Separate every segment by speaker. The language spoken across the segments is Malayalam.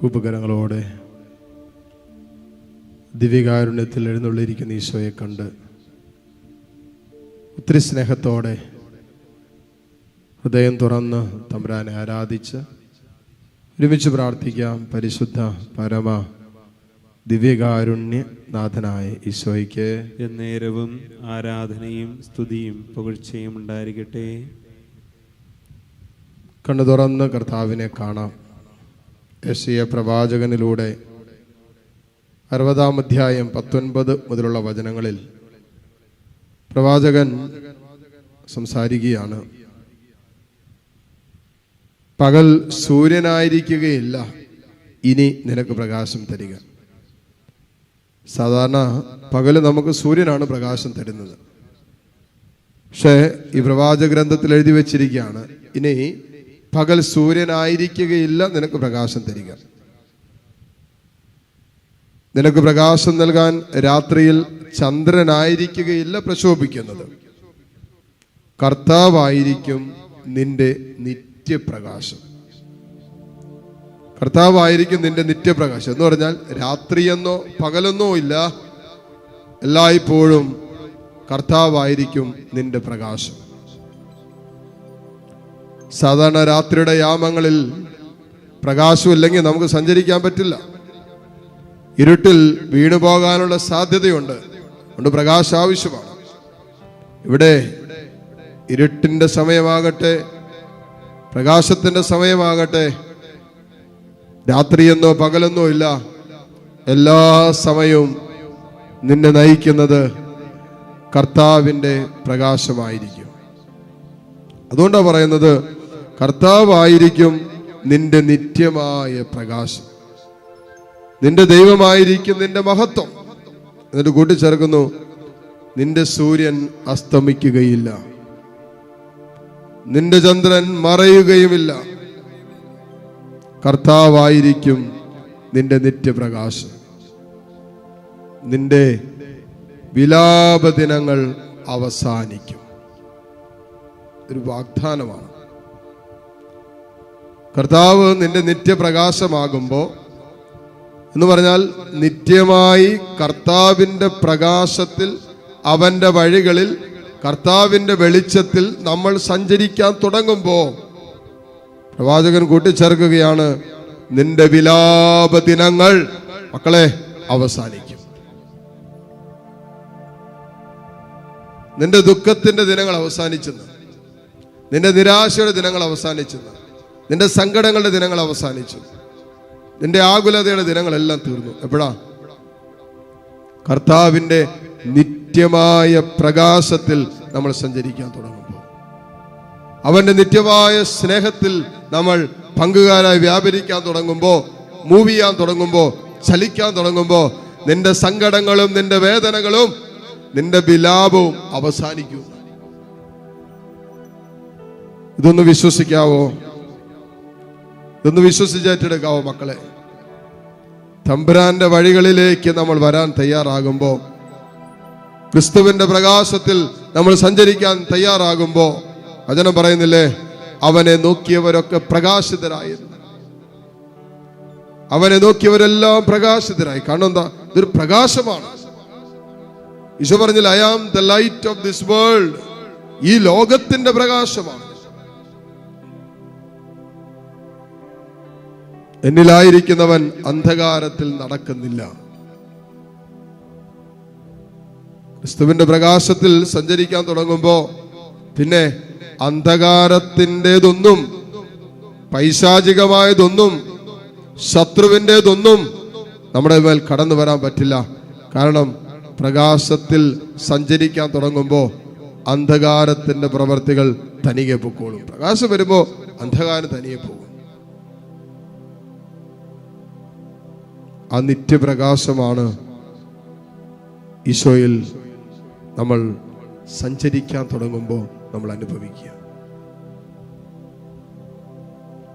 Speaker 1: കൂപ്പുകരങ്ങളോടെ ദിവ്യകാരുണ്യത്തിൽ എഴുന്നള്ളിയിരിക്കുന്ന ഈശോയെ കണ്ട് ഒത്തിരി സ്നേഹത്തോടെ ഹൃദയം തുറന്ന് തമ്പുരാനെ ആരാധിച്ച് ഒരുമിച്ച് പ്രാർത്ഥിക്കാം. പരിശുദ്ധ പരമ ദിവ്യകാരുണ്യ നാഥനായ ഈശോയ്ക്ക്
Speaker 2: എന്നേരവും ആരാധനയും സ്തുതിയും പുകഴ്ചയും ഉണ്ടായിരിക്കട്ടെ.
Speaker 1: കണ്ണു തുറന്ന് കർത്താവിനെ കാണാം. യശയ പ്രവാചകനിലൂടെ അറുപതാം അധ്യായം പത്തൊൻപത് മുതലുള്ള വചനങ്ങളിൽ പ്രവാചകൻ സംസാരിക്കുകയാണ്. പകൽ സൂര്യനായിരിക്കുകയില്ല ഇനി നിനക്ക് പ്രകാശം തരിക. സാധാരണ പകൽ നമുക്ക് സൂര്യനാണ് പ്രകാശം തരുന്നത്. പക്ഷേ ഈ പ്രവാചക ഗ്രന്ഥത്തിൽ എഴുതി വെച്ചിരിക്കുകയാണ് ഇനി പകൽ സൂര്യനായിരിക്കുകയില്ല നിനക്ക് പ്രകാശം തരിക. നിനക്ക് പ്രകാശം നൽകാൻ രാത്രിയിൽ ചന്ദ്രനായിരിക്കുകയില്ല പ്രശോഭിക്കുന്നത്. കർത്താവായിരിക്കും നിന്റെ നിത്യപ്രകാശം. കർത്താവായിരിക്കും നിന്റെ നിത്യപ്രകാശം. എന്ന് പറഞ്ഞാൽ രാത്രിയെന്നോ പകലെന്നോ ഇല്ല. എല്ലായ്പ്പോഴും കർത്താവായിരിക്കും നിന്റെ പ്രകാശം. സാധാരണ രാത്രിയുടെ യാമങ്ങളിൽ പ്രകാശം ഇല്ലെങ്കിൽ നമുക്ക് സഞ്ചരിക്കാൻ പറ്റില്ല. ഇരുട്ടിൽ വീണു പോകാനുള്ള സാധ്യതയുണ്ട്. അതുകൊണ്ട് പ്രകാശം ആവശ്യമാണ്. ഇവിടെ ഇരുട്ടിന്റെ സമയമാകട്ടെ പ്രകാശത്തിന്റെ സമയമാകട്ടെ രാത്രിയെന്നോ പകലെന്നോ ഇല്ല എല്ലാ സമയവും നിന്നെ നയിക്കുന്നത് കർത്താവിന്റെ പ്രകാശമായിരിക്കും. അതുകൊണ്ടാണ് പറയുന്നത് കർത്താവായിരിക്കും നിന്റെ നിത്യമായ പ്രകാശം. നിന്റെ ദൈവമായിരിക്കും നിന്റെ മഹത്വം. എന്നിട്ട് കൂട്ടിച്ചേർക്കുന്നു നിന്റെ സൂര്യൻ അസ്തമിക്കുകയില്ല. നിന്റെ ചന്ദ്രൻ മറയുകയുമില്ല. കർത്താവായിരിക്കും നിന്റെ നിത്യപ്രകാശം. നിന്റെ വിലാപദിനങ്ങൾ അവസാനിക്കും. ഒരു വാഗ്ദാനമാണ്. കർത്താവ് നിന്റെ നിത്യപ്രകാശമാകുമ്പോൾ എന്ന് പറഞ്ഞാൽ നിത്യമായി കർത്താവിന്റെ പ്രകാശത്തിൽ അവന്റെ വഴികളിൽ കർത്താവിന്റെ വെളിച്ചത്തിൽ നമ്മൾ സഞ്ചരിക്കാൻ തുടങ്ങുമ്പോൾ പ്രവാചകൻ കൂട്ടിച്ചേർക്കുകയാണ് നിന്റെ വിലാപ ദിനങ്ങൾ മക്കളെ അവസാനിക്കും. നിന്റെ ദുഃഖത്തിന്റെ ദിനങ്ങൾ അവസാനിച്ചെന്ന്. നിന്റെ നിരാശയുടെ ദിനങ്ങൾ അവസാനിച്ചെന്ന്. നിന്റെ സങ്കടങ്ങളുടെ ദിനങ്ങൾ അവസാനിച്ചു. നിന്റെ ആകുലതയുടെ ദിനങ്ങളെല്ലാം തീർന്നു. എപ്പോഴാ? കർത്താവിന്റെ നിത്യമായ പ്രകാശത്തിൽ നമ്മൾ സഞ്ചരിക്കാൻ തുടങ്ങുമ്പോൾ. അവന്റെ നിത്യമായ സ്നേഹത്തിൽ നമ്മൾ പങ്കുകാരായി വ്യാപരിക്കാൻ തുടങ്ങുമ്പോൾ മൂവ് ചെയ്യാൻ തുടങ്ങുമ്പോൾ ചലിക്കാൻ തുടങ്ങുമ്പോൾ നിന്റെ സങ്കടങ്ങളും നിന്റെ വേദനകളും നിന്റെ വിലാപവും അവസാനിക്കും. ഇതൊന്ന് വിശ്വസിക്കാവോ? ഇതൊന്ന് വിശ്വസിച്ചേറ്റെടുക്കാവോ മക്കളെ? തമ്പുരാന്റെ വഴികളിലേക്ക് നമ്മൾ വരാൻ തയ്യാറാകുമ്പോൾ ക്രിസ്തുവിന്റെ പ്രകാശത്തിൽ നമ്മൾ സഞ്ചരിക്കാൻ തയ്യാറാകുമ്പോൾ വചനം പറയുന്നില്ലേ? അവനെ നോക്കിയവരൊക്കെ പ്രകാശിതരായിരുന്നു അവനെ നോക്കിയവരെല്ലാം പ്രകാശിതരായി. കാരണം എന്താ? ഇതൊരു പ്രകാശമാണ്. ഈശോ പറഞ്ഞില്ല I am the light of this world ഈ ലോകത്തിന്റെ പ്രകാശമാണ്. എന്നിലായിരിക്കുന്നവൻ അന്ധകാരത്തിൽ നടക്കുന്നില്ല. ക്രിസ്തുവിന്റെ പ്രകാശത്തിൽ സഞ്ചരിക്കാൻ തുടങ്ങുമ്പോ പിന്നെ അന്ധകാരത്തിന്റെതൊന്നും പൈശാചികമായതൊന്നും ശത്രുവിന്റെതൊന്നും നമ്മുടെ മേൽ കടന്നു വരാൻ പറ്റില്ല. കാരണം പ്രകാശത്തിൽ സഞ്ചരിക്കാൻ തുടങ്ങുമ്പോൾ അന്ധകാരത്തിന്റെ പ്രവർത്തികൾ തനികെ പൊക്കോളും. പ്രകാശം വരുമ്പോൾ അന്ധകാരം തനിയെ പോകും. ആ നിത്യപ്രകാശമാണ് ഈശോയിൽ നമ്മൾ സഞ്ചരിക്കാൻ തുടങ്ങുമ്പോൾ നമ്മൾ അനുഭവിക്കുക.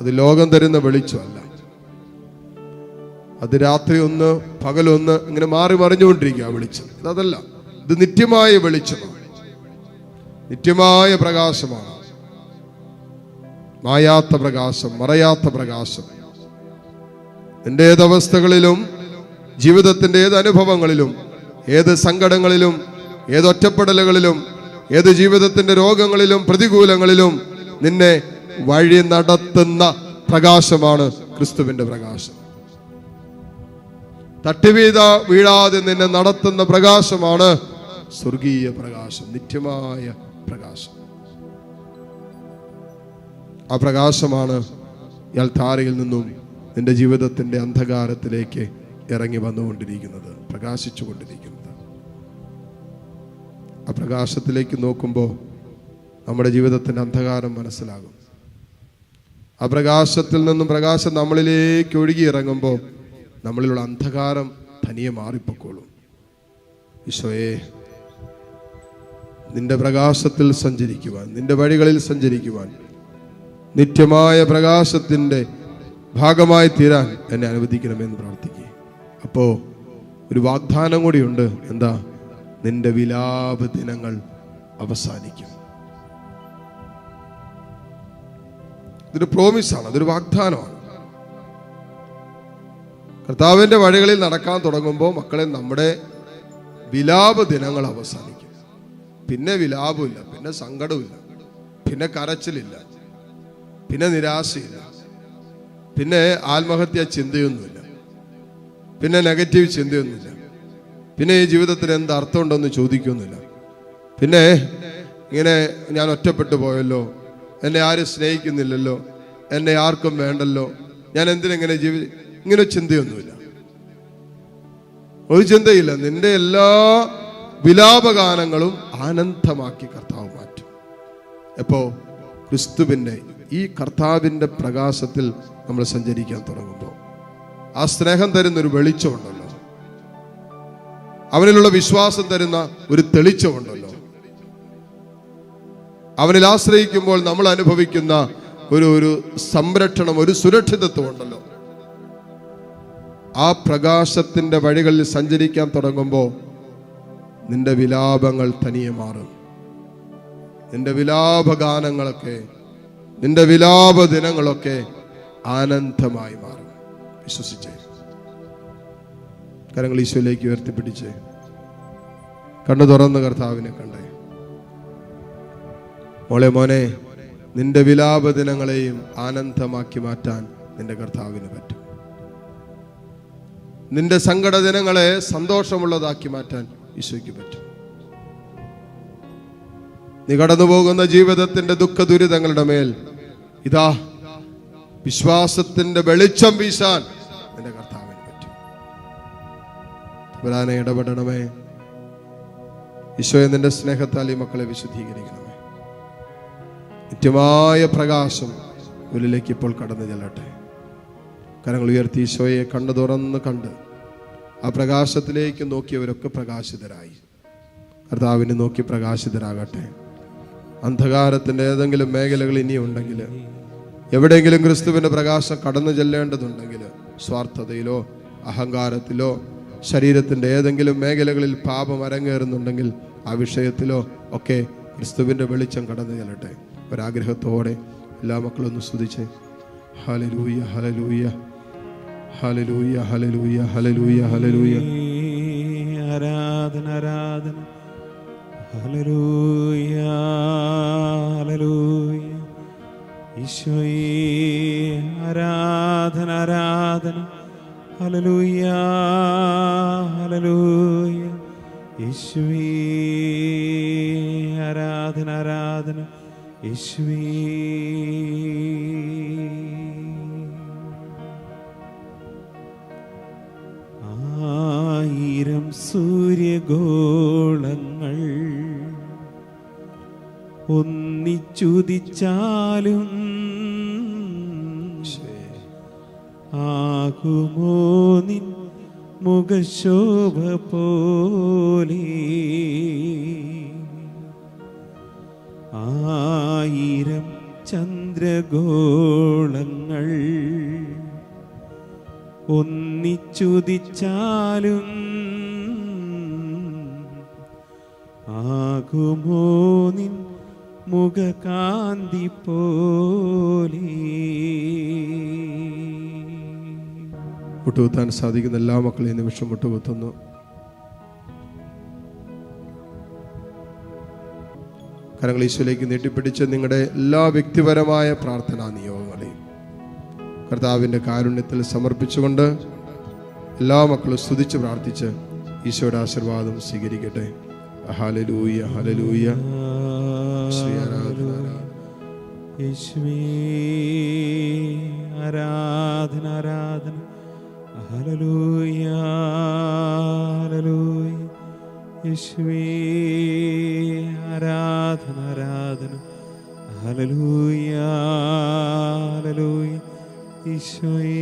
Speaker 1: അത് ലോകം തരുന്ന വെളിച്ചമല്ല. അത് രാത്രി ഒന്ന് പകലൊന്ന് ഇങ്ങനെ മാറി മറിഞ്ഞുകൊണ്ടിരിക്കുക വെളിച്ചം. അതല്ല ഇത് നിത്യമായ വെളിച്ചമാണ്. നിത്യമായ പ്രകാശമാണ്. മായാത്ത പ്രകാശം മറയാത്ത പ്രകാശം. നിന്റെ ഏത് അവസ്ഥകളിലും ജീവിതത്തിന്റെ ഏത് അനുഭവങ്ങളിലും ഏത് സങ്കടങ്ങളിലും ഏത് ഒറ്റപ്പെടലുകളിലും ഏത് ജീവിതത്തിന്റെ രോഗങ്ങളിലും പ്രതികൂലങ്ങളിലും നിന്നെ വഴി നടത്തുന്ന പ്രകാശമാണ് ക്രിസ്തുവിന്റെ പ്രകാശം. തട്ടിവീത വീഴാതെ നിന്നെ നടത്തുന്ന പ്രകാശമാണ് സ്വർഗീയ പ്രകാശം നിത്യമായ പ്രകാശം. ആ പ്രകാശമാണ് ഇയാൾ താരയിൽ നിന്നും നിന്റെ ജീവിതത്തിന്റെ അന്ധകാരത്തിലേക്ക് ഇറങ്ങി വന്നുകൊണ്ടിരിക്കുന്നത് പ്രകാശിച്ചു കൊണ്ടിരിക്കുന്നത് ആ പ്രകാശത്തിലേക്ക് നോക്കുമ്പോൾ നമ്മുടെ ജീവിതത്തിന്റെ അന്ധകാരം മനസ്സിലാകും. ആ പ്രകാശത്തിൽ നിന്നും പ്രകാശം നമ്മളിലേക്ക് ഒഴുകി ഇറങ്ങുമ്പോൾ നമ്മളിലുള്ള അന്ധകാരം തനിയെ മാറിപ്പോക്കോളും. ഈശോയെ നിന്റെ പ്രകാശത്തിൽ സഞ്ചരിക്കുവാൻ നിന്റെ വഴികളിൽ സഞ്ചരിക്കുവാൻ നിത്യമായ പ്രകാശത്തിന്റെ ഭാഗമായി തീരാൻ എന്നെ അനുവദിക്കണമെന്ന് പ്രാർത്ഥിക്കുക അപ്പോ ഒരു വാഗ്ദാനം കൂടിയുണ്ട്. എന്താ? നിന്റെ വിലാപ ദിനങ്ങൾ അവസാനിക്കും. ഇതൊരു പ്രോമിസാണ് അതൊരു വാഗ്ദാനമാണ്. കർത്താവിന്റെ വഴികളിൽ നടക്കാൻ തുടങ്ങുമ്പോൾ മക്കളെ നമ്മുടെ വിലാപ ദിനങ്ങൾ അവസാനിക്കും. പിന്നെ വിലാപമില്ല പിന്നെ സങ്കടമില്ല പിന്നെ കരച്ചിലില്ല പിന്നെ നിരാശയില്ല. പിന്നെ ആത്മഹത്യ ചിന്തയൊന്നുമില്ല. പിന്നെ നെഗറ്റീവ് ചിന്തയൊന്നുമില്ല. പിന്നെ ഈ ജീവിതത്തിന് എന്ത് അർത്ഥമുണ്ടെന്ന് ചോദിക്കൊന്നുമില്ല. പിന്നെ ഇങ്ങനെ ഞാൻ ഒറ്റപ്പെട്ടു പോയല്ലോ. എന്നെ ആരും സ്നേഹിക്കുന്നില്ലല്ലോ. എന്നെ ആർക്കും വേണ്ടല്ലോ. ഞാൻ എന്തിനെങ്ങനെ ജീവി ഇങ്ങനെ ചിന്തയൊന്നുമില്ല. ഒരു ചിന്തയില്ല. നിന്റെ എല്ലാ വിലാപഗാനങ്ങളും ആനന്ദമാക്കി കർത്താവ് മാറ്റും. എപ്പോ? ക്രിസ്തുവിന്റെ ഈ കർത്താവിന്റെ പ്രകാശത്തിൽ നമ്മൾ സഞ്ചരിക്കാൻ തുടങ്ങുമ്പോൾ ആ സ്നേഹം തരുന്ന ഒരു വെളിച്ചമുണ്ടല്ലോ. അവനിലുള്ള വിശ്വാസം തരുന്ന ഒരു തെളിച്ചമുണ്ടല്ലോ. അവനിൽ ആശ്രയിക്കുമ്പോൾ നമ്മൾ അനുഭവിക്കുന്ന ഒരു ഒരു സംരക്ഷണം ഒരു സുരക്ഷിതത്വം ഉണ്ടല്ലോ. ആ പ്രകാശത്തിന്റെ വഴികളിൽ സഞ്ചരിക്കാൻ തുടങ്ങുമ്പോൾ നിന്റെ വിലാപങ്ങൾ തനിയെ മാറും. നിന്റെ വിലാപഗാനങ്ങളൊക്കെ നിന്റെ വിലാപ ദിനങ്ങളൊക്കെ ആനന്ദമായി മാറും. വിശ്വസിച്ചേ. കരങ്ങൾ ഈശോയിലേക്ക് ഉയർത്തിപ്പിടിച്ച് കണ്ണു തുറന്ന് കർത്താവിനെ കണ്ടേ. മോളെ മോനെ നിന്റെ വിലാപ ദിനങ്ങളെയും ആനന്ദമാക്കി മാറ്റാൻ നിന്റെ കർത്താവിന് പറ്റും. നിന്റെ സങ്കട ദിനങ്ങളെ സന്തോഷമുള്ളതാക്കി മാറ്റാൻ ഈശോയ്ക്ക് പറ്റും. നീ കടന്നു പോകുന്ന ജീവിതത്തിന്റെ ദുഃഖ ദുരിതങ്ങളുടെ മേൽ ഇതാ വിശ്വാസത്തിന്റെ വെളിച്ചം വീശാൻ എന്റെ കർത്താവിന് പറ്റും. ഇടപെടണമേ. ഈശോയെ നിന്റെ സ്നേഹത്താൽ ഈ മക്കളെ വിശുദ്ധീകരിക്കണമേ. നിത്യമായ പ്രകാശം ഉള്ളിലേക്ക് ഇപ്പോൾ കടന്നു ചെല്ലട്ടെ. കരങ്ങൾ ഉയർത്തി ഈശോയെ കണ്ടു തുറന്ന് കണ്ട് ആ പ്രകാശത്തിലേക്ക് നോക്കിയവരൊക്കെ പ്രകാശിതരായി. കർത്താവിനെ നോക്കി പ്രകാശിതരാകട്ടെ. അന്ധകാരത്തിന്റെ ഏതെങ്കിലും മേഖലകൾ ഇനിയുണ്ടെങ്കിൽ എവിടെയെങ്കിലും ക്രിസ്തുവിന്റെ പ്രകാശം കടന്നു ചെല്ലേണ്ടതുണ്ടെങ്കിൽ സ്വാർത്ഥതയിലോ അഹങ്കാരത്തിലോ ശരീരത്തിന്റെ ഏതെങ്കിലും മേഖലകളിൽ പാപം അരങ്ങേറുന്നുണ്ടെങ്കിൽ ആ വിഷയത്തിലോ ഒക്കെ ക്രിസ്തുവിന്റെ വെളിച്ചം കടന്നു ചെല്ലട്ടെ. ഒരാഗ്രഹത്തോടെ എല്ലാ മക്കളും ഒന്ന് സ്തുതിച്ച് ഹലലൂയ ഹലലൂയ ഹലലൂയ ഹലലൂയ ഹലലൂയ ഹലലൂയ
Speaker 2: ആരാധന യേശുവേ. ആയിരം സൂര്യഗോളങ്ങൾ ഒന്നിച്ചുദിച്ചാലും ആകുമോ നിൻ മുഖശോഭ പോലെ? ആയിരം ചന്ദ്രഗോളങ്ങൾ ഒന്നിച്ചുദിച്ചാലും ആകുമോ നിൻ മുഖകാന്തി പോലെ?
Speaker 1: മുട്ടുകുത്താൻ സാധിക്കുന്ന എല്ലാ മക്കളെയും നിമിഷം മുട്ടുകുത്തുന്നു കരങ്ങൾ ഈശോയിലേക്ക് നീട്ടിപ്പിടിച്ച് നിങ്ങളുടെ എല്ലാ വ്യക്തിപരമായ പ്രാർത്ഥനാ നിയോഗങ്ങളെയും കർത്താവിന്റെ കാരുണ്യത്തിൽ സമർപ്പിച്ചുകൊണ്ട് എല്ലാ മക്കളും സ്തുതിച്ച് പ്രാർത്ഥിച്ച് ഈശോയുടെ ആശീർവാദം സ്വീകരിക്കട്ടെ. ഹലലൂയ ഹലലൂയ
Speaker 2: ആരാധന ആരാധന. Hallelujah hallelujah. യേശുവേ ആരാധന ആരാധന ഹല്ലേലൂയ ഹല്ലേലൂയ. ഈശോയേ